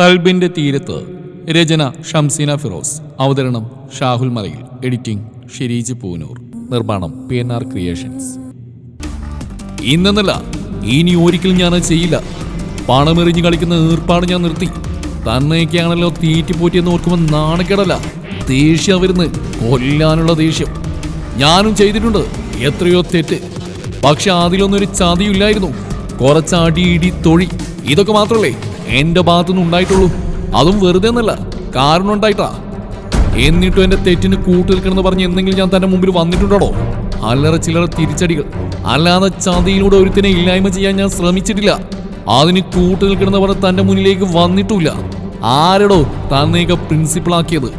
കൽബിന്റെ തീരത്ത് രചന ഷംസീന ഫിറോസ്. അവതരണം ഷാഹുൽ മലയിൽ. എഡിറ്റിംഗ് ഷിരീജ് പൂനൂർ. നിർമ്മാണം പി എൻ ആർ ക്രിയേഷൻസ്. ഇന്നെന്നല്ല ഇനി ഒരിക്കലും ഞാൻ ചെയ്യില്ല. പണമെറിഞ്ഞ് കളിക്കുന്ന ഏർപ്പാട് ഞാൻ നിർത്തി. തന്നെയൊക്കെയാണല്ലോ തീറ്റിപ്പോറ്റിയെന്ന് ഓർക്കുമ്പോൾ നാണക്കേടല്ല. ദേഷ്യം വരുന്ന് കൊല്ലാനുള്ള ദേഷ്യം. ഞാനും ചെയ്തിട്ടുണ്ട്. എത്രയോ തെറ്റ്. പക്ഷെ അതിലൊന്നും ഒരു ചതിയില്ലായിരുന്നു കുറച്ച് അടി ഇടി തൊഴി. ഇതൊക്കെ മാത്രമല്ലേ? എന്റെ ഭാഗത്തുനിന്ന് ഉണ്ടായിട്ടുള്ളൂ. അതും വെറുതെ എന്നല്ല കാരണം ഉണ്ടായിട്ടാ. എന്നിട്ടും എന്റെ തെറ്റിന് കൂട്ടുനിൽക്കണമെന്ന് പറഞ്ഞ് എന്തെങ്കിലും ഞാൻ തന്റെ മുമ്പിൽ വന്നിട്ടുണ്ടോ അല്ലറ ചില്ലറ തിരിച്ചടികൾ. അല്ലാതെ ചതിയിലൂടെ ഒരുത്തിനെ ഇല്ലായ്മ ചെയ്യാൻ ഞാൻ ശ്രമിച്ചിട്ടില്ല. അതിന് കൂട്ടു നിൽക്കണമെന്ന് പറഞ്ഞ് തന്റെ മുന്നിലേക്ക് വന്നിട്ടില്ല ആരടോ തന്നെയൊക്കെ പ്രിൻസിപ്പിളാക്കിയത്.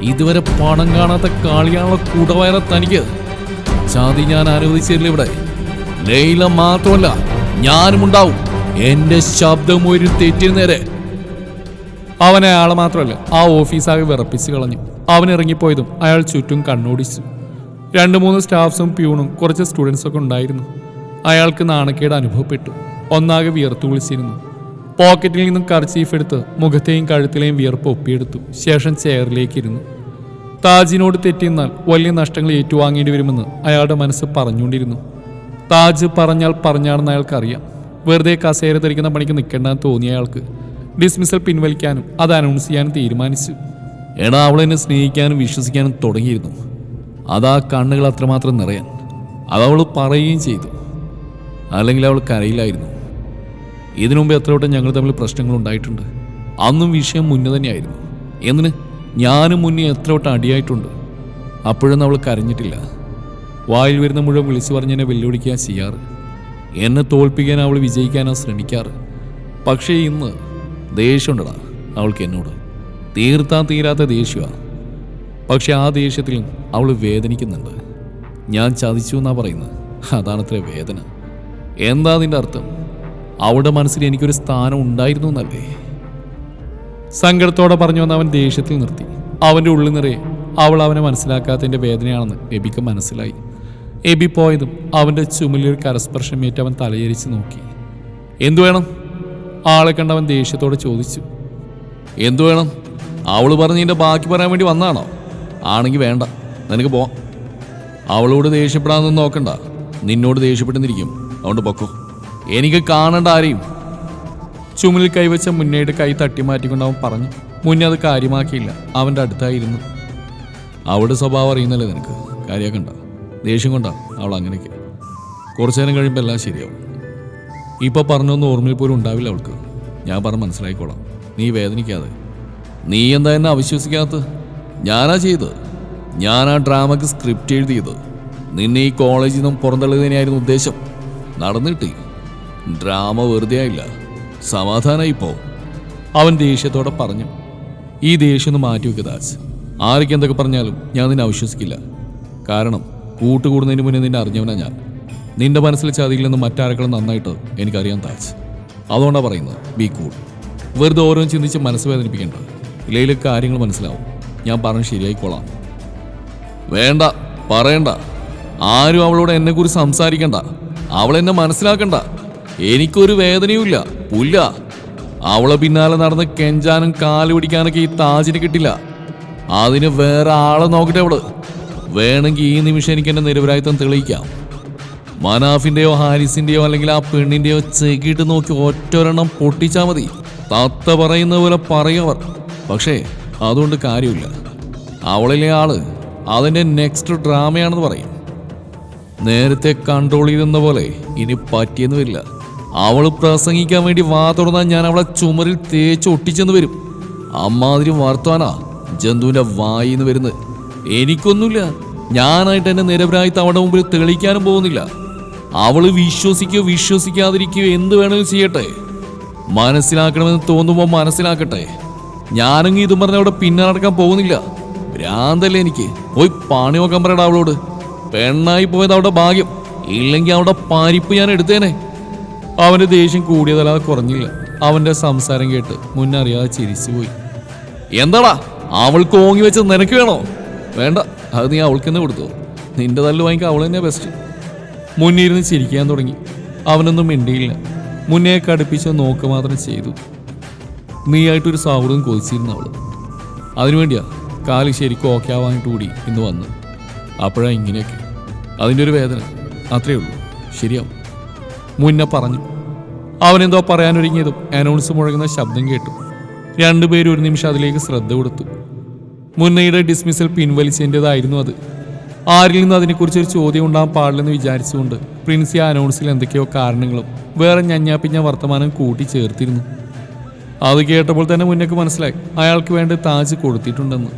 ഇതുവരെ പണം കാണാത്ത കാളിയാണുള്ള കുടവയറ തനിക്ക്. ചതി ഞാൻ അനുവദിച്ചില്ല ഇവിടെ. ലൈല മാത്രമല്ല ഞാനും ഉണ്ടാവും എന്റെ ശബ്ദം ഒരു തെറ്റി നേരെ. അവൻ അയാൾ മാത്രമല്ല ആ ഓഫീസാകെ വിറപ്പിച്ച് കളഞ്ഞു. അവൻ ഇറങ്ങിപ്പോയതും അയാൾ ചുറ്റും കണ്ണോടിച്ചു. രണ്ട് മൂന്ന് സ്റ്റാഫ്സും പ്യൂണും കുറച്ച് സ്റ്റുഡൻസും ഒക്കെ ഉണ്ടായിരുന്നു. അയാൾക്ക് നാണക്കേട് അനുഭവപ്പെട്ടു. ഒന്നാകെ വിയർത്തു വിളിച്ചിരുന്നു. പോക്കറ്റിൽ നിന്നും കർച്ചീഫ് എടുത്ത് മുഖത്തെയും കഴുത്തിലെയും വിയർപ്പ് ഒപ്പിയെടുത്തു. ശേഷം ചെയറിലേക്ക് ഇരുന്നു താജിനോട് തെറ്റിന്നാൽ വലിയ നഷ്ടങ്ങൾ ഏറ്റുവാങ്ങേണ്ടി വരുമെന്ന് അയാളുടെ മനസ്സ് പറഞ്ഞുകൊണ്ടിരുന്നു. താജ് പറഞ്ഞാൽ പറഞ്ഞാണെന്ന് അയാൾക്കറിയാം. വെറുതെ കസേര ധരിക്കുന്ന പണിക്ക് നിൽക്കേണ്ടെന്ന് തോന്നിയ അയാൾക്ക്. ഡിസ്മിസൽ പിൻവലിക്കാനും അത് അനൗൺസ് ചെയ്യാനും തീരുമാനിച്ചു. എടാ അവൾ എന്നെ സ്നേഹിക്കാനും വിശ്വസിക്കാനും തുടങ്ങിയിരുന്നു. അതാ കണ്ണുകൾ അത്രമാത്രം നിറയാൻ. അതവൾ പറയുകയും ചെയ്തു. അല്ലെങ്കിൽ അവൾ കരയിലായിരുന്നു. ഇതിനു മുമ്പ് എത്ര വട്ടം ഞങ്ങൾ തമ്മിൽ പ്രശ്നങ്ങൾ ഉണ്ടായിട്ടുണ്ട്. അന്നും വിഷയം മുന്നേ തന്നെയായിരുന്നു. എന്തിന്? ഞാനും മുന്നേ എത്ര വട്ടം അടിയായിട്ടുണ്ട്. അപ്പോഴൊന്നും അവൾ കരഞ്ഞിട്ടില്ല. വായിൽ വരുന്ന മുഴുവൻ വിളിച്ചു പറഞ്ഞ് എന്നെ വെല്ലുവിളിക്കുക ചെയ്യാറ്. എന്നെ തോൽപ്പിക്കാൻ അവൾ വിജയിക്കാനാണ് ശ്രമിക്കാറ്. പക്ഷേ ഇന്ന് ദേഷ്യമുണ്ടടാ അവൾക്ക് എന്നോട്. തീർത്താൻ തീരാത്ത ദേഷ്യമാണ് പക്ഷെ ആ ദേഷ്യത്തിൽ അവൾ വേദനിക്കുന്നുണ്ട്. ഞാൻ ചതിച്ചു എന്നാ പറയുന്നത്. അതാണത്ര വേദന. എന്താ അതിന്റെ അർത്ഥം? അവളുടെ മനസ്സിൽ എനിക്കൊരു സ്ഥാനം ഉണ്ടായിരുന്നു എന്നല്ലേ? സങ്കടത്തോടെ പറഞ്ഞു വന്ന അവൻ ദേഷ്യത്തിൽ നിർത്തി. അവന്റെ ഉള്ളിൽ നിറയെ അവൾ അവനെ മനസ്സിലാക്കാത്തതിന്റെ വേദനയാണെന്ന് എബിക്ക് മനസ്സിലായി. എബി പോയതും അവന്റെ ചുമലിൽ കരസ്പർശമേറ്റ് അവൻ തലയരിച്ച് നോക്കി. എന്തു വേണം? ആളെ കണ്ടവൻ ദേഷ്യത്തോടെ ചോദിച്ചു. എന്തു വേണം? അവൾ പറഞ്ഞതിന്റെ ബാക്കി പറയാൻ വേണ്ടി വന്നാണോ? ആണെങ്കിൽ വേണ്ട. നിനക്ക് പോവാം. അവളോട് ദേഷ്യപ്പെടാനൊന്നും നോക്കണ്ട. നിന്നോട് ദേഷ്യപ്പെട്ടെന്നിരിക്കും അതുകൊണ്ട് പൊക്കോ. എനിക്ക് കാണേണ്ട ആരെയും. ചുമലിൽ കൈവച്ച മുന്നേട്ട് കൈ തട്ടി മാറ്റിക്കൊണ്ട് അവൻ പറഞ്ഞു. മുന്നേ അത് കാര്യമാക്കിയില്ല. അവന്റെ അടുത്തായിരുന്നു. അവളുടെ സ്വഭാവം അറിയുന്നല്ലേ നിനക്ക്? കാര്യമാക്കണ്ട. ദേഷ്യം കൊണ്ടാണ് അവൾ അങ്ങനെയൊക്കെ. കുറച്ചു നേരം കഴിയുമ്പോൾ എല്ലാം ശരിയാവും. ഇപ്പോൾ പറഞ്ഞൊന്നും ഓർമ്മയിൽ പോലും ഉണ്ടാവില്ല അവൾക്ക്. ഞാൻ പറഞ്ഞ് മനസ്സിലായിക്കോളാം നീ വേദനിക്കാതെ. നീ എന്താ എന്നെ അവിശ്വസിക്കാത്ത ഞാനാ ചെയ്തത്. ഞാൻ ആ ഡ്രാമക്ക് സ്ക്രിപ്റ്റ് എഴുതിയത്. നിന്നെ ഈ കോളേജിൽ നിന്നും പുറന്തള്ളുന്നതിനായിരുന്നു ഉദ്ദേശം. നടന്നിട്ട് ഡ്രാമ വെറുതെ ആയില്ല. സമാധാനായി പോ. അവൻ ദേഷ്യത്തോടെ പറഞ്ഞു. ഈ ദേഷ്യം ഒന്ന് മാറ്റി വെക്കുക ദാസ്. ആരൊക്കെ എന്തൊക്കെ പറഞ്ഞാലും ഞാൻ നിന്നെ അവിശ്വസിക്കില്ല. കാരണം കൂട്ടുകൂടുന്നതിന് മുന്നേ നിന്നെ അറിഞ്ഞവനാ ഞാൻ. നിന്റെ മനസ്സിലെ ചതിയിൽ നിന്ന് മറ്റാരെക്കാളും നന്നായിട്ട് എനിക്കറിയാൻ താച്ച് അതുകൊണ്ടാണ് പറയുന്നത് ബി കൂൾ വെറുതെ ഓരോന്നും ചിന്തിച്ച് മനസ്സ് വേദനിപ്പിക്കേണ്ട. ഇല്ലെങ്കിൽ കാര്യങ്ങൾ മനസ്സിലാവും. ഞാൻ പറഞ്ഞ് ശരിയായിക്കോളാം. വേണ്ട പറയണ്ട. ആരും അവളോട് എന്നെക്കുറിച്ച് സംസാരിക്കണ്ട. അവൾ എന്നെ മനസ്സിലാക്കണ്ട. എനിക്കൊരു വേദനയുമില്ല പുല്ല. അവളെ പിന്നാലെ നടന്ന് കെഞ്ചാനും കാൽ പിടിക്കാനൊക്കെ ഈ താജിന് കിട്ടില്ല. അതിന് വേറെ ആളെ നോക്കട്ടെ അവൾ. വേണമെങ്കിൽ ഈ നിമിഷം എനിക്ക് എന്റെ നിരപരാധിത്വം തെളിയിക്കാം. മനാഫിന്റെയോ ഹാരിസിന്റെയോ അല്ലെങ്കിൽ ആ പെണ്ണിന്റെയോ ചെകിട്ട് നോക്കി ഒറ്റൊരെണ്ണം പൊട്ടിച്ചാൽ മതി. തത്ത പറയുന്ന പോലെ പറയവർ പക്ഷേ അതുകൊണ്ട് കാര്യമില്ല. അവളിലെ ആൾ അതിന്റെ നെക്സ്റ്റ് ഡ്രാമയാണെന്ന് പറയും. നേരത്തെ കൺട്രോൾ ചെയ്തെന്ന പോലെ ഇനി പറ്റിയെന്ന് വരില്ല അവൾ പ്രസംഗിക്കാൻ വേണ്ടി വാ തുറന്നാൽ ഞാൻ അവളെ ചുമരിൽ തേച്ച് ഒട്ടിച്ചെന്ന് വരും. അമ്മാതിരി വർത്താനാ ജന്തുവിന്റെ വായിന്ന് വരുന്നത്. എനിക്കൊന്നുമില്ല. ഞാനായിട്ട് എന്നെ നിരപരായി അവളുടെ മുമ്പിൽ തെളിക്കാനും പോകുന്നില്ല. അവൾ വിശ്വസിക്കുകയോ വിശ്വസിക്കാതിരിക്കുകയോ എന്ത് വേണമെങ്കിലും ചെയ്യട്ടെ. മനസ്സിലാക്കണമെന്ന് തോന്നുമ്പോൾ മനസ്സിലാക്കട്ടെ. ഞാനെങ്കിൽ ഇതും പറഞ്ഞ അവിടെ പിന്നെ നടക്കാൻ പോകുന്നില്ല. ഭ്രാന്തല്ലേ എനിക്ക്. പോയി പണി നോക്കാൻ പറയട അവളോട്. പെണ്ണായി പോയത് അവിടെ ഭാഗ്യം. ഇല്ലെങ്കിൽ അവിടെ പാരിപ്പ് ഞാൻ എടുത്തേനെ. അവന്റെ ദേഷ്യം കൂടിയതല്ലാതെ കുറഞ്ഞില്ല. അവന്റെ സംസാരം കേട്ട് മുന്നറിയാതെ ചിരിച്ചുപോയി. എന്താടാ? അവൾക്ക് ഓങ്ങി വെച്ച് നിനക്ക് വേണോ? വേണ്ട. അത് നീ അവൾക്ക് തന്നെ കൊടുത്തു. നിന്റെ തല്ല് വാങ്ങിക്കാൻ അവൾ തന്നെ ബെസ്റ്റ് മുന്നിരുന്ന് ചിരിക്കാൻ തുടങ്ങി. അവനൊന്നും മിണ്ടിയില്ല. മുന്നേ കടുപ്പിച്ച് നോക്ക് മാത്രം ചെയ്തു. നീയായിട്ടൊരു സൗഹൃദം കൊതിച്ചിരുന്നു അവൾ. അതിനുവേണ്ടിയാ കാൽ ശരിക്കും ഓക്കെ ആവാനായിട്ട് കൂടി ഇന്ന് വന്നു. അപ്പോഴാ ഇങ്ങനെയൊക്കെ. അതിന്റെ ഒരു വേദന. അത്രേ ഉള്ളൂ. ശരിയാവും. മുന്നേ പറഞ്ഞു. അവനെന്തോ പറയാനൊരുങ്ങിയതും അനൗൺസ് മുഴങ്ങുന്ന ശബ്ദം കേട്ടു. രണ്ടുപേരും ഒരു നിമിഷം അതിലേക്ക് ശ്രദ്ധ കൊടുത്തു. മുന്നയുടെ ഡിസ്മിസൽ പിൻവലിച്ചതിന്റെതായിരുന്നു അത്. ആരിൽ നിന്ന് അതിനെക്കുറിച്ച് ഒരു ചോദ്യം ഉണ്ടാകാൻ പാടില്ലെന്ന് വിചാരിച്ചുകൊണ്ട് പ്രിൻസി അനൗൺസിൽ എന്തൊക്കെയോ കാരണങ്ങളും വേറെ ഞഞ്ഞാപ്പിഞ്ഞ വർത്തമാനം കൂട്ടിച്ചേർത്തിരുന്നു. അത് കേട്ടപ്പോൾ തന്നെ മുന്നക്ക് മനസ്സിലായി അയാൾക്ക് വേണ്ടി താജ് കൊടുത്തിട്ടുണ്ടെന്ന്.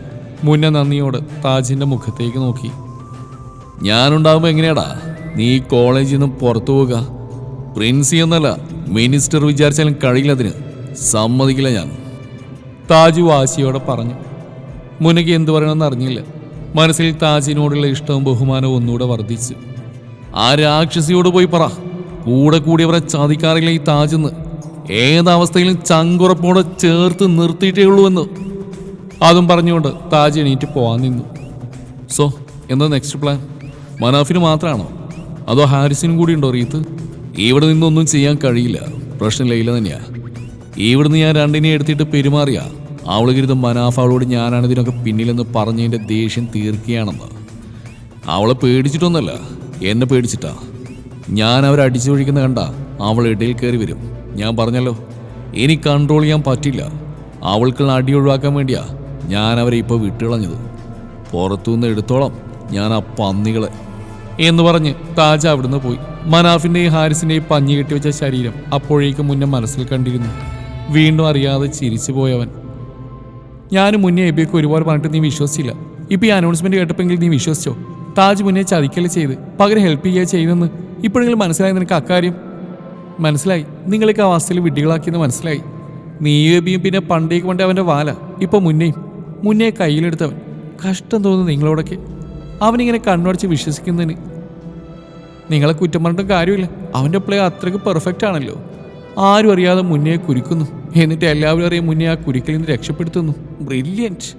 മുന്ന നന്ദിയോട് താജിന്റെ മുഖത്തേക്ക് നോക്കി. ഞാനുണ്ടാകുമ്പോൾ എങ്ങനെയാടാ? നീ കോളേജിൽ നിന്ന് പുറത്തു പോവുക പ്രിൻസി എന്നല്ല മിനിസ്റ്റർ വിചാരിച്ചാലും കഴിയില്ല അതിന്. സമ്മതിക്കില്ല ഞാൻ. താജ് വാശിയോടെ പറഞ്ഞു. മുനക്ക് എന്തു പറയണമെന്ന് അറിഞ്ഞില്ല. മനസ്സിൽ താജിനോടുള്ള ഇഷ്ടവും ബഹുമാനവും ഒന്നുകൂടെ വർദ്ധിച്ചു. ആ രാക്ഷസിയോട് പോയി പറ. കൂടെ കൂടിയവരെ ചതിക്കാറില്ല ഈ താജെന്ന്. ഏതവസ്ഥയിലും ചങ്കുറപ്പോടെ ചേർത്ത് നിർത്തിയിട്ടേ ഉള്ളൂ എന്ന് അതും പറഞ്ഞുകൊണ്ട് താജ് എണീറ്റ് പോവാൻ നിന്നു. സോ എന്താ നെക്സ്റ്റ് പ്ലാൻ മനാഫിന് മാത്രമാണോ അതോ ഹാരിസിനും കൂടി ഉണ്ടോ റീത്ത്? ഇവിടെ നിന്നൊന്നും ചെയ്യാൻ കഴിയില്ല. പ്രശ്നം ലൈല തന്നെയാ. ഇവിടുന്ന് ഞാൻ രണ്ടിനെ എടുത്തിട്ട് പെരുമാറിയാ. അവൾ കരുതും അവളോട് ഞാനാണ് ഇതിനൊക്കെ പിന്നിലെന്ന് പറഞ്ഞതിന്റെ ദേഷ്യം തീർക്കുകയാണെന്ന്. അവളെ പേടിച്ചിട്ടൊന്നല്ല എന്നെ പേടിച്ചിട്ടാ. ഞാൻ അവരെ അടിച്ചു കണ്ട അവൾ ഇടയിൽ കയറി വരും. ഞാൻ പറഞ്ഞല്ലോ ഇനി കൺട്രോൾ ചെയ്യാൻ പറ്റില്ല. അവൾക്കുള്ള അടി ഒഴിവാക്കാൻ വേണ്ടിയാ ഞാൻ അവരെ ഇപ്പോൾ വിട്ടുകളഞ്ഞത്. പുറത്തുനിന്ന് എടുത്തോളം ഞാൻ ആ പന്നികളെ. എന്ന് പറഞ്ഞ് താജ അവിടുന്ന് പോയി. മനാഫിന്റെയും ഹാരിസിന്റെയും പഞ്ഞി കെട്ടിവെച്ച ശരീരം അപ്പോഴേക്കും മുന്നേ മനസ്സിൽ കണ്ടിരുന്നു. വീണ്ടും അറിയാതെ ചിരിച്ചു പോയവൻ ഞാൻ മുന്നേ എബിയൊക്കെ ഒരുപാട് പറഞ്ഞിട്ട് നീ വിശ്വസിച്ചില്ല. ഇപ്പം ഈ അനൗൺസ്മെന്റ് കേട്ടപ്പെങ്കിൽ നീ വിശ്വസിച്ചോ? താജ് മുന്നേ ചതിക്കൽ ചെയ്ത്? പകരം ഹെൽപ്പ് ചെയ്യുക ചെയ്തെന്ന്? ഇപ്പോഴെങ്കിലും മനസ്സിലായി നിനക്ക് അക്കാര്യം മനസ്സിലായി. നിങ്ങളൊക്കെ അവസ്ഥയിൽ വിഡ്ഢികളാക്കിയെന്ന് മനസ്സിലായി. നീ എബിയും പിന്നെ പണ്ടേക്ക് പണ്ടേ അവന്റെ വാല. ഇപ്പം മുന്നേയും. മുന്നേ കയ്യിലെടുത്തവൻ. കഷ്ടം തോന്നുന്നു നിങ്ങളോടൊക്കെ. അവനിങ്ങനെ കണ്ണടച്ച് വിശ്വസിക്കുന്നതിന്. നിങ്ങളെ കുറ്റം പറഞ്ഞിട്ടും കാര്യമില്ല. അവന്റെ പ്ലേ അത്രയ്ക്ക് പെർഫെക്റ്റ് ആണല്ലോ. ആരും അറിയാതെ മുന്നേ കുരുക്കുന്നു. എന്നിട്ട് എല്ലാവരും അറിയാൻ മുന്നേ ആ കുരുക്കിൽ നിന്ന് രക്ഷപ്പെടുത്തുന്നു. ബ്രില്യന്റ്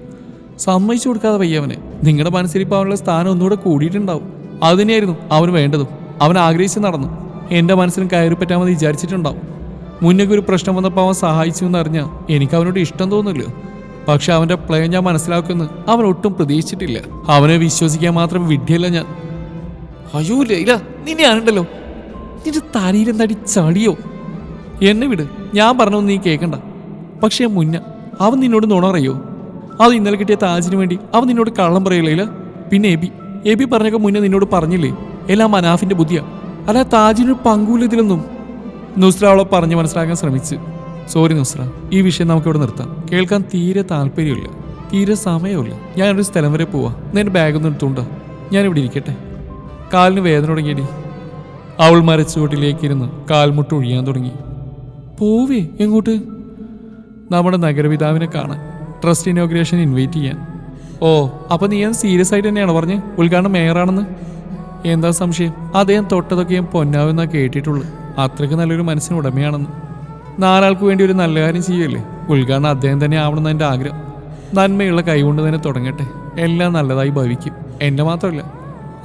സമ്മതിച്ചു കൊടുക്കാതെ വയ്യ അവനെ നിങ്ങളുടെ അവനുള്ള സ്ഥാനം ഒന്നുകൂടെ കൂടിയിട്ടുണ്ടാവും. അതുതന്നെയായിരുന്നു അവന് വേണ്ടതും. അവൻ ആഗ്രഹിച്ച് നടന്നു. എന്റെ മനസ്സിലും കയറി പറ്റാമെന്ന് വിചാരിച്ചിട്ടുണ്ടാവും. മുന്നേക്ക് ഒരു പ്രശ്നം വന്നപ്പോൾ അവൻ സഹായിച്ചു എന്നറിഞ്ഞാൽ എനിക്ക് അവനോട് ഇഷ്ടം തോന്നില്ല. പക്ഷെ അവന്റെ പ്ലേ ഞാൻ മനസ്സിലാക്കുമെന്ന് അവൻ ഒട്ടും പ്രതീക്ഷിച്ചിട്ടില്ല. അവനെ വിശ്വസിക്കാൻ മാത്രം വിഡ്ഢിയല്ല ഞാൻ. അയ്യോ ഇല്ല നിന്നെ ആണുണ്ടല്ലോ നിന്റെ തലയിലെന്തടി ചളിയോ? എന്നെ വിട്. ഞാൻ പറഞ്ഞൊന്നും നീ കേൾക്കണ്ട പക്ഷേ മുന്ന അവൻ നിന്നോട് നുണ അറിയോ അത് ഇന്നലെ കിട്ടിയ താജിന് വേണ്ടി അവൻ നിന്നോട് കള്ളം പറയില്ല പിന്നെ എബി എബി പറഞ്ഞൊക്കെ മുന്നേ നിന്നോട് പറഞ്ഞില്ലേ? എല്ലാം മനാഫിന്റെ ബുദ്ധിയാ. അല്ല താജിനൊരു പങ്കൂല ഇതിലൊന്നും. നുസ്ര അവളെ പറഞ്ഞ് മനസ്സിലാക്കാൻ ശ്രമിച്ചു. സോറി നുസ്ര ഈ വിഷയം നമുക്ക് ഇവിടെ നിർത്താം. കേൾക്കാൻ തീരെ താല്പര്യമില്ല. തീരെ സമയമില്ല ഞാനൊരു സ്ഥലം വരെ പോവാ. നിന്റെ ബാഗൊന്നും എടുത്തുകൊണ്ടാ ഞാനിവിടെ ഇരിക്കട്ടെ. കാലിന് വേദന തുടങ്ങിയടി. അവൾ മരച്ചുവട്ടിലേക്കിരുന്ന് കാൽമുട്ട് ഒഴിയാൻ തുടങ്ങി. പോവേ എങ്ങോട്ട്? നമ്മുടെ നഗരപിതാവിനെ കാണാൻ ട്രസ്റ്റ് ഇനോഗ്രേഷൻ ഇൻവൈറ്റ് ചെയ്യാൻ. ഓ അപ്പൊ നീ ഞാൻ സീരിയസ് ആയിട്ട് തന്നെയാണ് പറഞ്ഞ്? ഉദ്ഘാടനം മേയറാണെന്ന്? എന്താ സംശയം? അദ്ദേഹം തൊട്ടതൊക്കെ ഞാൻ പൊന്നാവെന്നാ കേട്ടിട്ടുള്ളൂ. അത്രയ്ക്ക് നല്ലൊരു മനസ്സിന് ഉടമയാണെന്ന്. നാലാൾക്ക് വേണ്ടി ഒരു നല്ല കാര്യം ചെയ്യല്ലേ? ഉദ്ഘാടനം അദ്ദേഹം തന്നെ ആവണമെന്ന് എന്റെ ആഗ്രഹം. നന്മയുള്ള കൈകൊണ്ട് തന്നെ തുടങ്ങട്ടെ. എല്ലാം നല്ലതായി ഭവിക്കും. എന്റെ മാത്രമല്ല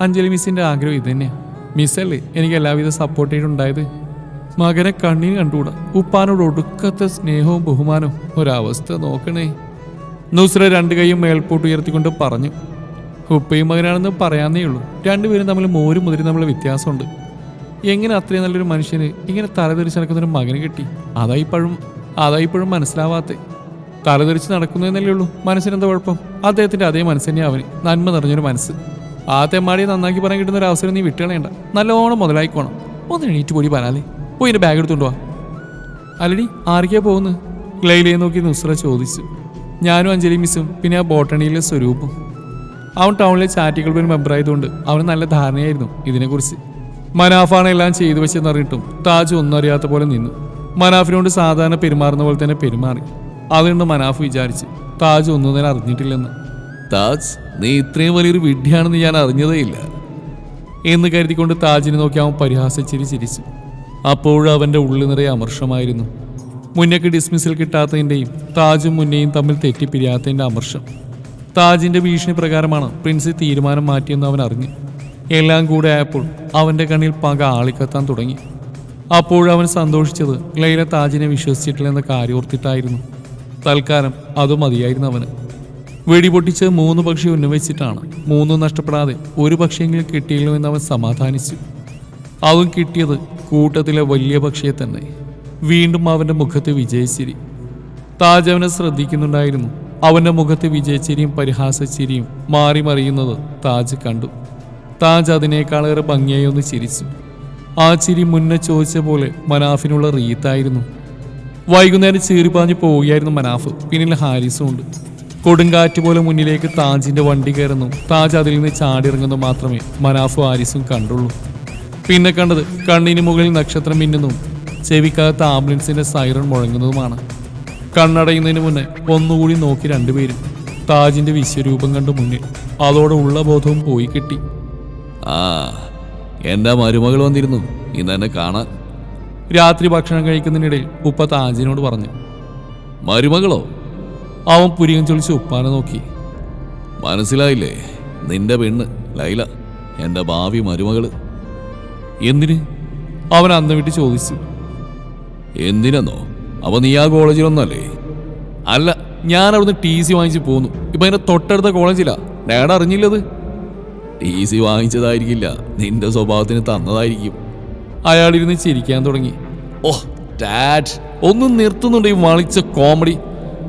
അഞ്ജലി മിസ്സിന്റെ ആഗ്രഹം ഇത് തന്നെയാണ് മിസ്സല്ലേ? എനിക്ക് എല്ലാവിധ സപ്പോർട്ട് ചെയ്തിട്ടുണ്ടായത് മകനെ കണ്ണീർ കണ്ടുകൂടാ? ഉപ്പാനോട് ഒടുക്കത്തെ സ്നേഹവും ബഹുമാനവും ഒരവസ്ഥ നോക്കണേ. നുസ്ര രണ്ട് കൈയും മേൽപോട്ട് ഉയർത്തിക്കൊണ്ട് പറഞ്ഞു ഉപ്പയും മകനാണെന്ന് പറയാന്നേ ഉള്ളൂ. രണ്ടുപേരും തമ്മിൽ മോരും മുതിരി തമ്മിൽ വ്യത്യാസമുണ്ട്. എങ്ങനെ അത്രയും നല്ലൊരു മനുഷ്യന് ഇങ്ങനെ തലതിരിച്ച് നടക്കുന്നൊരു മകന് കിട്ടി? അതായിപ്പോഴും അതായിപ്പോഴും മനസ്സിലാവാത്തെ. തലതിരിച്ച് നടക്കുന്നതെന്നല്ലേ ഉള്ളൂ. മനസ്സിനെന്താ കുഴപ്പം? അദ്ദേഹത്തിന്റെ അതേ മനസ്സ് തന്നെയാണ് അവന്. നന്മ നിറഞ്ഞൊരു മനസ്സ്. ആ തെമ്മാടിയെ നന്നാക്കി പറയാൻ കിട്ടുന്ന ഒരു അവസരം നീ വിട്ടുകളയണ്ട. നല്ലോണം മുതലായിക്കോണം. ഒന്ന് എണീറ്റ് കൂടി പറയാലേ പോയി എന്റെ ബാഗ് എടുത്തുകൊണ്ട് വാ. അല്ലടി ആരൊക്കെയാ പോകുന്നു ലൈലയെ നോക്കി നുസ്ര ചോദിച്ചു. ഞാനും അഞ്ജലി മിസ്സും പിന്നെ ആ ബോട്ടണിയിലെ സ്വരൂപും. അവൻ ടൗണിലെ ചാറ്റികൾ പോലും മെമ്പർ ആയതുകൊണ്ട് അവന് നല്ല ധാരണയായിരുന്നു ഇതിനെക്കുറിച്ച്. മനാഫാണ് എല്ലാം ചെയ്തു വെച്ചെന്ന് അറിയിട്ടും താജ് ഒന്നും അറിയാത്ത പോലെ നിന്നു. മനാഫിനോട് സാധാരണ പെരുമാറുന്ന പോലെ തന്നെ പെരുമാറി. അതുകൊണ്ട് മനാഫ് വിചാരിച്ച് താജ് ഒന്നും തന്നെ അറിഞ്ഞിട്ടില്ലെന്ന്. താജ് നീ ഇത്രയും വലിയൊരു വിഡ്ഢിയാണെന്ന് ഞാൻ അറിഞ്ഞതേ ഇല്ല. എന്ന് കരുതിക്കൊണ്ട് താജിനെ നോക്കി അവൻ പരിഹാസിച്ചിരി ചിരിച്ചു. അപ്പോഴും അവന്റെ ഉള്ളിൽ നിറയെ അമർഷമായിരുന്നു. മുന്നേക്ക് ഡിസ്മിസിൽ കിട്ടാത്തതിന്റെയും താജും മുന്നേയും തമ്മിൽ തെറ്റിപ്പിരിയാത്തതിന്റെ അമർഷം. താജിന്റെ ഭീഷണി പ്രകാരമാണ് പ്രിൻസ് തീരുമാനം മാറ്റിയെന്ന് അവൻ അറിഞ്ഞു. എല്ലാം കൂടെ ആയപ്പോൾ അവന്റെ കണ്ണിൽ പക ആളിക്കത്താൻ തുടങ്ങി. അപ്പോഴവൻ സന്തോഷിച്ചത് ലൈല താജിനെ വിശ്വസിച്ചിട്ടില്ലെന്ന കാര്യം ഓർത്തിട്ടായിരുന്നു. തൽക്കാലം അത് മതിയായിരുന്നു അവന്. വെടിപൊട്ടിച്ച് മൂന്ന് പക്ഷി ഉന്നവച്ചിട്ടാണ് മൂന്നും നഷ്ടപ്പെടാതെ ഒരു പക്ഷിയെങ്കിലും കിട്ടിയല്ലോ എന്ന് അവൻ സമാധാനിച്ചു. അവൻ കിട്ടിയത് കൂട്ടത്തിലെ വലിയ പക്ഷിയെ തന്നെ. വീണ്ടും അവന്റെ മുഖത്ത് വിജയച്ചിരി. താജ് അവനെ ശ്രദ്ധിക്കുന്നുണ്ടായിരുന്നു. അവന്റെ മുഖത്ത് വിജയച്ചിരിയും പരിഹാസച്ചിരിയും മാറി മറിയുന്നത് താജ് കണ്ടു. താജ് അതിനേക്കാളേറെ ഭംഗിയായി ഒന്ന് ചിരിച്ചു. ആ ചിരി മുന്നേ ചോദിച്ച പോലെ മനാഫിനുള്ള റീത്തായിരുന്നു. വൈകുന്നേരം ചീറിപ്പാഞ്ഞ് പോവുകയായിരുന്നു മനാഫ്. പിന്നിൽ ഹാരിസും ഉണ്ട് കൊടുങ്കാറ്റ് പോലെ മുന്നിലേക്ക് താജിന്റെ വണ്ടി കയറുന്നു. താജ് അതിൽ നിന്ന് ചാടിയിറങ്ങുന്നു മാത്രമേ മനാഫും ഹാരിസും കണ്ടുള്ളൂ. പിന്നെ കണ്ടത് കണ്ണിന് മുകളിൽ നക്ഷത്രം മിന്നുന്നു. ചെവിക്കകത്ത് ആംബുലൻസിന്റെ സൈറൺ മുഴങ്ങുന്നതുമാണ്. കണ്ണടയുന്നതിന് മുന്നേ ഒന്നുകൂടി നോക്കി രണ്ടുപേരും താജിന്റെ വിശ്വരൂപം കണ്ടു മുന്നിൽ അതോടെ ഉള്ള ബോധവും പോയി കിട്ടി. ആ എന്റെ മരുമകൾ വന്നിരുന്നു. ഇന്ന് എന്നെ കാണാൻ. രാത്രി ഭക്ഷണം കഴിക്കുന്നതിനിടയിൽ ഉപ്പ താജിനോട് പറഞ്ഞു മരുമകളോ? അവൻ പുരികം ചൊളിച്ച് ഉപ്പാനെ നോക്കി. മനസ്സിലായില്ലേ? നിന്റെ പെണ്ണ് ലൈല എന്റെ ഭാവി മരുമകൾ. എന്തിന്? അവൻ അന്ന് വിട്ട് ചോദിച്ചു. എന്തിനെന്നോ? അവ നീ ആ കോളേജിലൊന്നല്ലേ? അല്ല ഞാൻ അവിടുന്ന് ടി സി വാങ്ങിച്ച് പോന്നു. ഇപ്പൊ എന്റെ തൊട്ടടുത്ത കോളേജിലാ. ഡാഡ് അറിഞ്ഞില്ലത്? ടി സി വാങ്ങിച്ചതായിരിക്കില്ല. നിന്റെ സ്വഭാവത്തിന് തന്നതായിരിക്കും. അയാളിരുന്ന് ചിരിക്കാൻ തുടങ്ങി. ഓ ഡാഡ് ഒന്നും നിർത്തുന്നുണ്ട് ഈ വളിച്ച കോമഡി.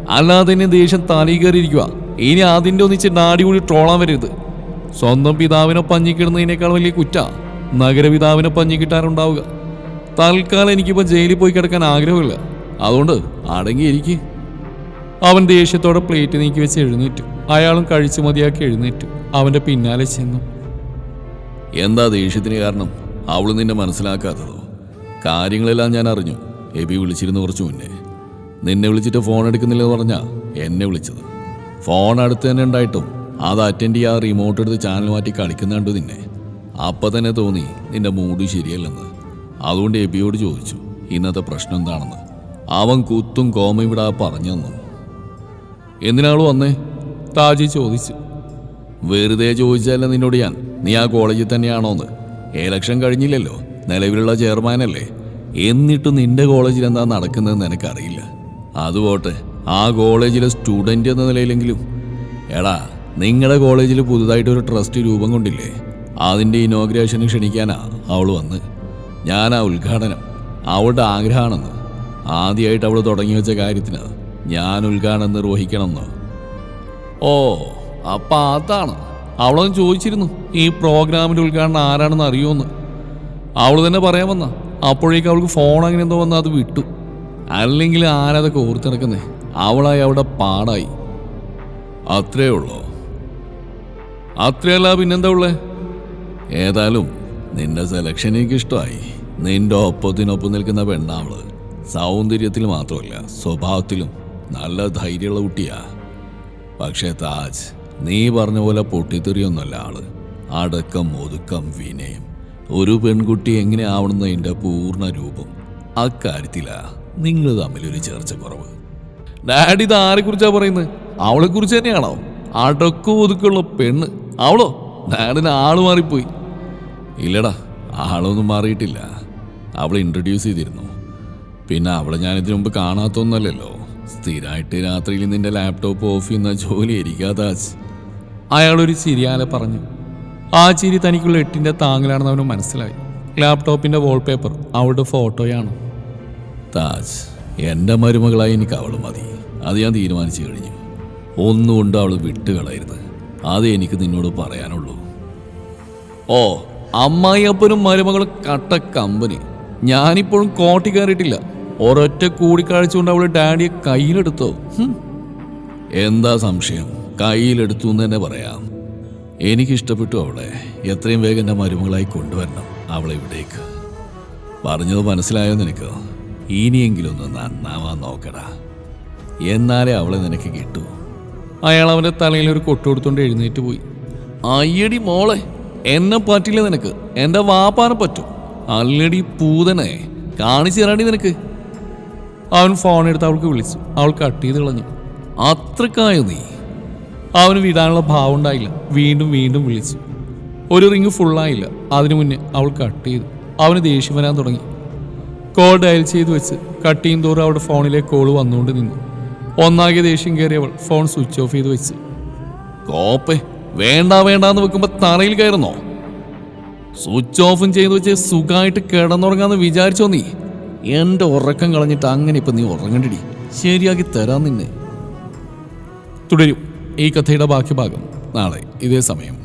അല്ലാതെ തന്നെ ദേഷ്യം തലി കയറിയിരിക്കുക ഇനി അതിന്റെ ഒന്നിച്ച് നാടി കൂടി ട്രോളാൻ വരരുത്. സ്വന്തം പിതാവിനെ പഞ്ഞിക്കിടുന്നതിനേക്കാൾ വലിയ കുറ്റ. നഗരപിതാവിനെ പഞ്ഞിക്കിട്ടാനുണ്ടാവുക തൽക്കാലം എനിക്കിപ്പോൾ ജയിലിൽ പോയി കിടക്കാൻ ആഗ്രഹമില്ല. അതുകൊണ്ട് അടങ്ങിയിരിക്ക്. അവൻ ദേഷ്യത്തോടെ പ്ലേറ്റ് നീക്കി വെച്ച് എഴുന്നേറ്റു. അയാളും കഴിച്ചു മതിയാക്കി എഴുന്നേറ്റു. അവന്റെ പിന്നാലെ ചെന്നു. എന്താ ദേഷ്യത്തിന് കാരണം? അവൾ നിന്നെ മനസ്സിലാക്കാത്തതോ? കാര്യങ്ങളെല്ലാം ഞാൻ അറിഞ്ഞു. എബി വിളിച്ചിരുന്നു കുറച്ച് മുന്നേ. നിന്നെ വിളിച്ചിട്ട് ഫോൺ എടുക്കുന്നില്ലെന്ന് പറഞ്ഞാ എന്നെ വിളിച്ചത്. ഫോൺ അടുത്ത് തന്നെ ഉണ്ടായിട്ടും. അത് അറ്റൻഡ് ചെയ്യാതെ റിമോട്ട് എടുത്ത് ചാനൽ മാറ്റി കളിക്കുന്നുണ്ട് നിന്നെ. അപ്പം തന്നെ തോന്നി നിന്റെ മൂഡ് ശരിയല്ലെന്ന്. അതുകൊണ്ട് എബിയോട് ചോദിച്ചു ഇന്നത്തെ പ്രശ്നം എന്താണെന്ന്? അവൻ കുത്തും കോമ ഇവിടെ പറഞ്ഞു തന്നു. എന്തിനാൾ വന്നേ? താജി ചോദിച്ചു. വെറുതെ ചോദിച്ചല്ല നിന്നോട് ഞാൻ. നീ ആ കോളേജിൽ തന്നെയാണോന്ന്. ഇലക്ഷൻ കഴിഞ്ഞില്ലല്ലോ. നിലവിലുള്ള ചെയർമാനല്ലേ. എന്നിട്ട് നിന്റെ കോളേജിൽ എന്താ നടക്കുന്നതെന്ന് എനിക്കറിയില്ല അതുപോട്ടെ ആ കോളേജിലെ സ്റ്റുഡന്റ് എന്ന നിലയിലെങ്കിലും. എടാ നിങ്ങളുടെ കോളേജിൽ പുതുതായിട്ട് ഒരു ട്രസ്റ്റ് രൂപം കൊണ്ടില്ലേ? അതിന്റെ ഇനോഗ്രേഷന് ക്ഷണിക്കാനാ അവൾ വന്ന്. ആ ഉദ്ഘാടനം. അവളുടെ ആഗ്രഹമാണെന്ന് ആദ്യമായിട്ട് അവൾ തുടങ്ങി വെച്ച കാര്യത്തിന് ഞാൻ ഉദ്ഘാടനം നിർവഹിക്കണമെന്ന്. ഓ അപ്പം അതാണ്. അവളൊന്ന് ചോദിച്ചിരുന്നു ഈ പ്രോഗ്രാമിന്റെ ഉദ്ഘാടനം ആരാണെന്ന് അറിയുമെന്ന് അവൾ തന്നെ പറയാൻ വന്ന അപ്പോഴേക്കും അവൾക്ക് ഫോൺ അങ്ങനെ എന്തോ വന്ന് അത് വിട്ടു. അല്ലെങ്കിൽ ആരതൊക്കെ ഓർത്തിറക്കുന്നേ അവളായി അവിടെ പാടായി. അത്രേ ഉള്ളൂ? അത്രയല്ല പിന്നെന്താ ഉള്ളേ? ഏതായാലും നിന്റെ സെലക്ഷൻ എനിക്ക് ഇഷ്ടമായി നിന്റെ ഒപ്പത്തിനൊപ്പം നിൽക്കുന്ന പെണ്ണാവൾ സൗന്ദര്യത്തിൽ മാത്രമല്ല സ്വഭാവത്തിലും നല്ല ധൈര്യമുള്ള കുട്ടിയാ. പക്ഷേ താജ് നീ പറഞ്ഞ പോലെ പൊട്ടിത്തെറിയൊന്നുമല്ല ആൾ. അടക്കം ഒതുക്കം വിനയം. ഒരു പെൺകുട്ടി എങ്ങനെ ആവണമെന്നതിന്റെ പൂർണ രൂപം. അക്കാര്യത്തിലാ നിങ്ങൾ തമ്മിലൊരു ചേർച്ച കുറവ്. ഡാഡി ഇത് ആരെ കുറിച്ചാ പറയുന്നത് അവളെ കുറിച്ച് തന്നെയാണോ? അടക്കം ഒതുക്കുള്ള പെണ്ണ്. അവളോ? ഡാഡിന് ആൾ മാറിപ്പോയി. ഇല്ലടാ ആളൊന്നും മാറിയിട്ടില്ല. അവൾ ഇൻട്രൊഡ്യൂസ് ചെയ്തിരുന്നു. പിന്നെ അവളെ ഞാൻ ഇതിനു മുമ്പ് കാണാത്തൊന്നല്ലല്ലോ. സ്ഥിരമായിട്ട് രാത്രിയിൽ നിന്റെ ലാപ്ടോപ്പ് ഓഫ് ചെയ്യുന്ന ജോലി ഇരിക്കാതാച്ച് അയാളൊരു ചിരിയാല പറഞ്ഞു. ആ ചിരി തനിക്കുള്ള എട്ടിന്റെ താങ്ങലാണെന്ന് അവന് മനസ്സിലായി. ലാപ്ടോപ്പിന്റെ വാൾപേപ്പർ അവളുടെ ഫോട്ടോയാണ് താജ് എന്റെ മരുമകളായി എനിക്ക് അവൾ മതി. അത് ഞാൻ തീരുമാനിച്ചു കഴിഞ്ഞു. ഒന്നുകൊണ്ട് അവൾ വിട്ടുകളയരുത്. അതേ എനിക്ക് നിന്നോട് പറയാനുള്ളൂ. ഓ അമ്മായിയപ്പനും മരുമകളും കട്ട കമ്പനി. ഞാനിപ്പോഴും കോട്ടി കയറിയിട്ടില്ല. ഒരൊറ്റ കൂടിക്കാഴ്ച കൊണ്ട് അവൾ ഡാഡിയെ കയ്യിലെടുത്തോ? എന്താ സംശയം? കയ്യിലെടുത്തു എന്ന് തന്നെ പറയാം. എനിക്കിഷ്ടപ്പെട്ടു അവളെ. എത്രയും വേഗം എന്റെ മരുമകളായി കൊണ്ടുവരണം അവളെ ഇവിടേക്ക്. പറഞ്ഞത് മനസ്സിലായോ നിനക്ക്? ഇനിയെങ്കിലും ഒന്ന് നന്നാവാൻ നോക്കടാ. എന്നാലേ അവളെ നിനക്ക് കിട്ടൂ. അയാൾ അവന്റെ തലയിൽ ഒരു കൊട്ടു കൊടുത്തോണ്ട് എഴുന്നേറ്റ് പോയി. അയ്യടി മോളെ. എന്നെ പറ്റില്ല നിനക്ക്. എന്റെ വാപ്പാനെ പറ്റും. അല്ലടി പൂതനെ. കാണിച്ചു തരാടി നിനക്ക്. അവൻ ഫോൺ എടുത്ത് അവൾക്ക് വിളിച്ചു. അവൾ കട്ട് ചെയ്ത് കളഞ്ഞു. അത്രക്കായോ നീ? അവന് വിടാനുള്ള ഭാവം ഉണ്ടായില്ല. വീണ്ടും വീണ്ടും വിളിച്ചു. ഒരു റിങ് ഫുള്ളായില്ല അതിനു മുന്നേ അവൾ കട്ട് ചെയ്തു. അവന് ദേഷ്യം വരാൻ തുടങ്ങി. കോൾ ഡയൽ ചെയ്ത് വെച്ച് കട്ട് ചെയ്യും തോറും അവളുടെ ഫോണിലെ കോൾ വന്നുകൊണ്ട് നിന്നു. ഒന്നാകെ ദേഷ്യം കയറിയവൾ ഫോൺ സ്വിച്ച് ഓഫ് ചെയ്ത് വെച്ച്. കോപ്പേ. വേണ്ട വേണ്ടാന്ന് വെക്കുമ്പോ തറയിൽ കയറുന്നോ? സ്വിച്ച് ഓഫും ചെയ്ത് വെച്ച് സുഖമായിട്ട് കിടന്നുറങ്ങാന്ന് വിചാരിച്ചോ നീ? എന്റെ ഉറക്കം കളഞ്ഞിട്ട് അങ്ങനെ ഇപ്പൊ നീ ഉറങ്ങണ്ടിടി. ശരിയാക്കി തരാൻ നിന്നെ. തുടരും ഈ കഥയുടെ ബാക്കി ഭാഗം നാളെ ഇതേ സമയം.